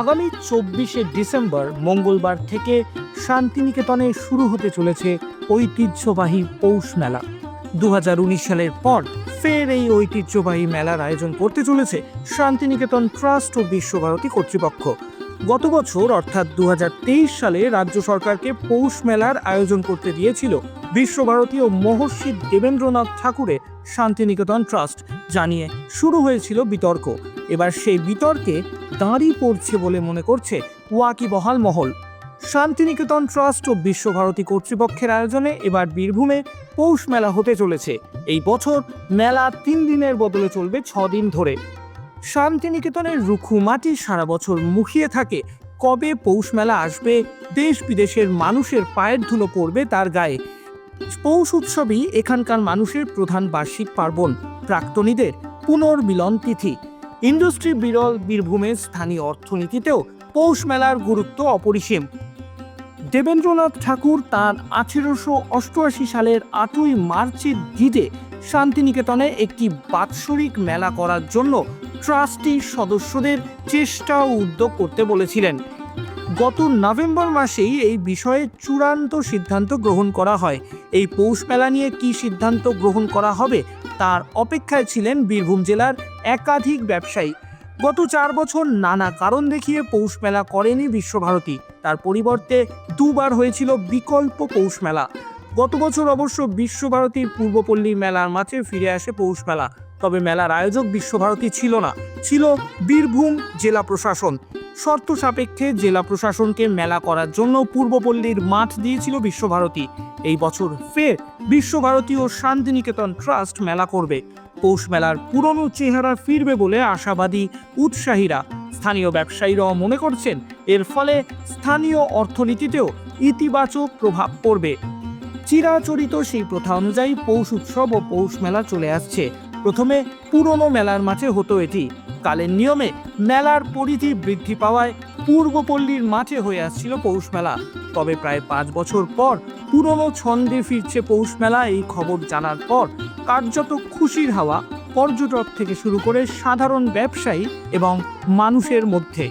আগামী চব্বিশে ডিসেম্বর, মঙ্গলবার থেকে শান্তিনিকেতনে শুরু হতে চলেছে ঐতিহ্যবাহী পৌষ মেলা। দু হাজার উনিশ সালের পর ফের এই ঐতিহ্যবাহী মেলার আয়োজন করতে চলেছে শান্তিনিকেতন ট্রাস্ট ও বিশ্বভারতী কর্তৃপক্ষ। গত বছর, অর্থাৎ দুই হাজার তেইশ সালে, রাজ্য সরকারকে পৌষ মেলার আয়োজন করতে দিয়েছিল বিশ্বভারতী ও মহর্ষি দেবেন্দ্রনাথ ঠাকুরের শান্তিনিকেতন ট্রাস্ট, জানিয়ে শুরু হয়েছিল বিতর্ক। এবার সেই বিতর্কে দাঁড়ি পড়ছে বলে মনে করছে ওয়াকিবহাল মহল। শান্তিনিকেতন ট্রাস্ট ও বিশ্বভারতী কর্তৃপক্ষের আয়োজনে এবার বীরভূমে পৌষ মেলা হতে চলেছে। এই বছর মেলা তিন দিনের বদলে চলবে ছ দিন ধরে। শান্তিনিকেতনের রুখু মাটি সারা বছর মুখিয়ে থাকে। কবে পৌষ মেলা আসবে দেশ বিদেশের মানুষের পায়ের ধুলো পড়বে তার গায়ে। পৌষ উৎসবই এখানকার মানুষের প্রধান বার্ষিক পার্বণ, প্রাক্তনীদের পুনর্মিলন তিথি। ইন্ডাস্ট্রি বিরল বীরভূমের স্থানীয় অর্থনীতিতেও পৌষ মেলার গুরুত্ব অপরিসীম। দেবেন্দ্রনাথ ঠাকুর তার আঠেরোশো অষ্টআশি সালের আটই মার্চের দিদে শান্তিনিকেতনে একটি বাৎসরিক মেলা করার জন্য ট্রাস্টি সদস্যদের চেষ্টা ও উদ্যোগ করতে বলেছিলেন। গত নভেম্বর মাসেই এই বিষয়ে চূড়ান্ত সিদ্ধান্ত গ্রহণ করা হয়। এই পৌষ মেলা নিয়ে কী সিদ্ধান্ত গ্রহণ করা হবে, তার অপেক্ষায় ছিলেন বীরভূম জেলার একাধিক ব্যবসায়ী। গত চার বছর নানা কারণ দেখিয়ে পৌষ মেলা করেনি বিশ্বভারতী। তার পরিবর্তে দুবার হয়েছিল বিকল্প পৌষ মেলা। গত বছর অবশ্য বিশ্বভারতীর পূর্বপল্লী মেলার মাঝে ফিরে আসে পৌষ মেলা। তবে মেলার আয়োজক বিশ্বভারতী ছিল না। ছিল বীরভূম জেলা প্রশাসন। শর্ত সাপেক্ষে জেলা প্রশাসনকে মেলা করার জন্য পূর্বপল্লীর মাঠ দিয়েছিল বিশ্বভারতী। এই বছর ফের বিশ্বভারতী ও শান্তিনিকেতন ট্রাস্ট মেলা করবে। পৌষ মেলার পুরনো চেহারা ফিরবে বলে আশাবাদী উৎসাহীরা। স্থানীয় ব্যবসায়ীরাও মনে করছেন, এর ফলে স্থানীয় অর্থনীতিতেও ইতিবাচক প্রভাব পড়বে। চিরাচরিত সেই প্রথা অনুযায়ী পৌষ উৎসব ও পৌষ মেলা চলে আসছে। প্রথমে পুরনো মেলার মাঠে হতো এটি। কালের নিয়মে মেলার পরিধি বৃদ্ধি পাওয়ায় পূর্বপল্লীর মাঠে হয়ে আসছিল পৌষ মেলা। তবে প্রায় পাঁচ বছর পর পুরনো ছন্দে ফিরছে পৌষ মেলা, এই খবর জানার পর কার্যত খুশির হাওয়া। পর্যটক থেকে শুরু করে সাধারণ ব্যবসায়ী এবং মানুষের মধ্যে